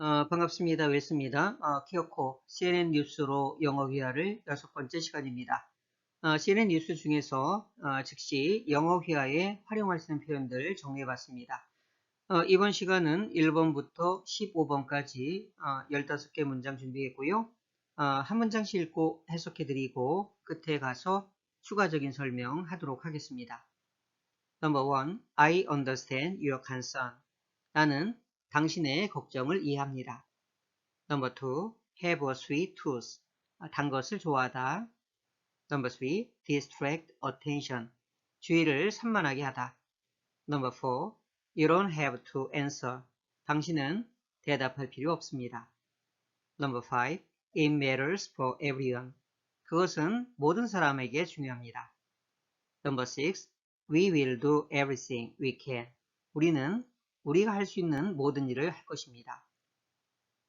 어, 반갑습니다. 웰스입니다. 어, 키어코 CNN 뉴스로 영어 회화를 여섯 번째 시간입니다. 어, CNN 뉴스 중에서 어, 즉시 영어 회화에 활용할 수 있는 표현들 정리해 봤습니다. 어, 이번 시간은 1번부터 15번까지 15개 문장 준비했고요. 어, 한 문장씩 읽고 해석해 드리고 끝에 가서 추가적인 설명하도록 하겠습니다. Number one, I understand your concern. 나는 당신의 걱정을 이해합니다. Number two, have a sweet tooth. 단 것을 좋아하다. Number three, distract attention. 주의를 산만하게 하다. Number four, you don't have to answer. 당신은 대답할 필요 없습니다. Number five, it matters for everyone. 그것은 모든 사람에게 중요합니다. Number six, we will do everything we can. 우리는 우리가 할 수 있는 모든 일을 할 것입니다.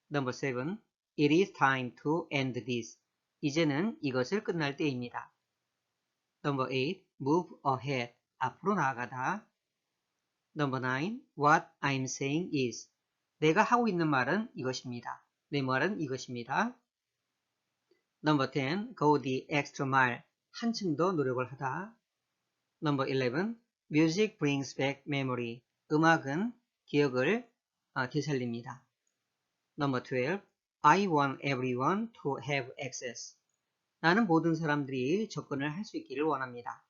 Number 7. It is time to end this. 이제는 이것을 끝날 때입니다. Number 8. Move ahead. 앞으로 나아가다. Number 9. What I'm saying is. 내가 하고 있는 말은 이것입니다. 내 말은 이것입니다. Number 10. Go the extra mile. 한층 더 노력을 하다. Number 11. Music brings back memory. 음악은 기억을 되살립니다. Number 12. I want everyone to have access. 나는 모든 사람들이 접근을 할 수 있기를 원합니다.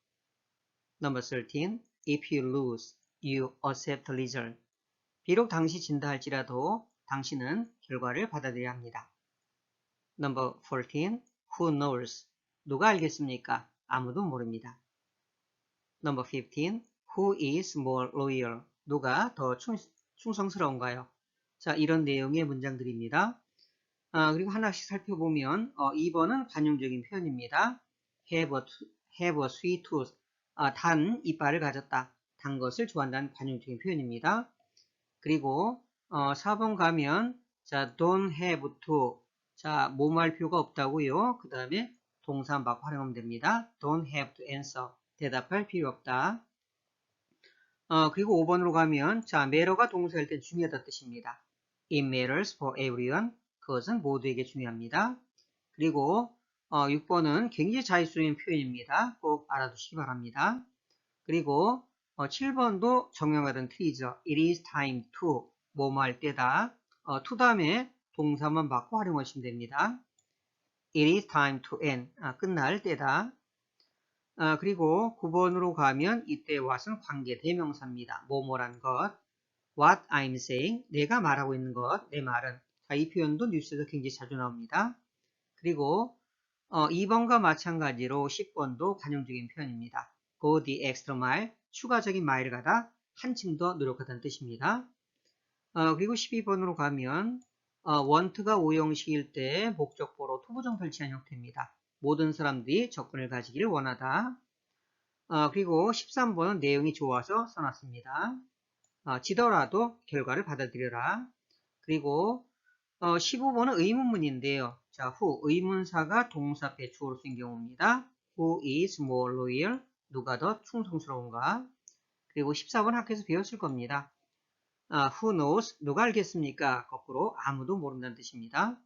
Number 13. If you lose, you accept result. 비록 당시 진다 할지라도 당신은 결과를 받아들여야 합니다. Number 14. Who knows? 누가 알겠습니까? 아무도 모릅니다. Number 15. Who is more loyal? 누가 더 충, 성스러운가요 자, 이런 내용의 문장들입니다. 아, 그리고 하나씩 살펴보면 어, 2번은 관용적인 표현입니다. have a, have a sweet tooth. 아, 단 이빨을 가졌다. 단 것을 좋아한다는 관용적인 표현입니다. 그리고 어, 4번 가면 자, don't have to. 자, 뭐할 필요가 없다고요. 그 다음에 동사 막 활용하면 됩니다. don't have to answer. 대답할 필요 없다. 어, 그리고 5번으로 가면 자 matter가 동사일 때 중요하다 뜻입니다. It matters for everyone. 그것은 모두에게 중요합니다. 그리고 어, 6번은 굉장히 자의적인 표현입니다. 꼭 알아두시기 바랍니다. 그리고 어, 7번도 정형하던 트리죠. It is time to 뭐뭐 할 때다. 어, to 다음에 동사만 받고 활용하시면 됩니다. It is time to end. 아, 끝날 때다. 아, 그리고 9번으로 가면 이때 what은 관계 대명사입니다. 뭐뭐란 것. What I'm saying. 내가 말하고 있는 것. 내 말은. 자, 이 표현도 뉴스에서 굉장히 자주 나옵니다. 그리고 어, 2번과 마찬가지로 10번도 관용적인 표현입니다. Go the extra mile. 추가적인 마일을 가다 한층 더 노력하다는 뜻입니다. 어, 그리고 12번으로 가면 어, want가 오형식일 때 목적보로 투부정사를 취한 형태입니다. 모든 사람들이 접근을 가지기를 원하다. 어, 그리고 13번은 내용이 좋아서 써놨습니다. 어, 지더라도 결과를 받아들여라. 그리고 어, 15번은 의문문인데요. 자, who 의문사가 동사 주어로 쓴 경우입니다. Who is more loyal? 누가 더 충성스러운가? 그리고 14번 학교에서 배웠을 겁니다. 아, who knows? 누가 알겠습니까? 거꾸로 아무도 모른다는 뜻입니다.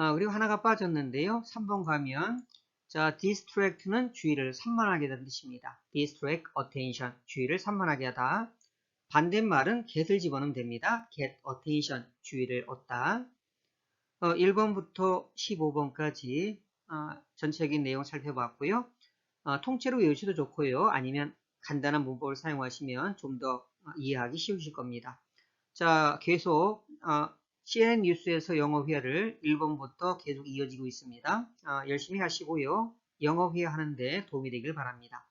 아, 그리고 하나가 빠졌는데요. 3번 가면 자, distract는 주의를 산만하게 하다는 뜻입니다. distract attention, 주의를 산만하게 하다. 반대말은 get을 집어넣으면 됩니다. get attention, 주의를 얻다. 어, 1번부터 15번까지 어, 전체적인 내용 살펴봤고요. 어, 통째로 외우셔도 좋고요. 아니면 간단한 문법을 사용하시면 좀 더 이해하기 쉬우실 겁니다. 자, 계속 어, CNN 뉴스에서 영어 회화를 1번부터 계속 이어지고 있습니다. 아, 열심히 하시고요. 영어 회화 하는데 도움이 되길 바랍니다.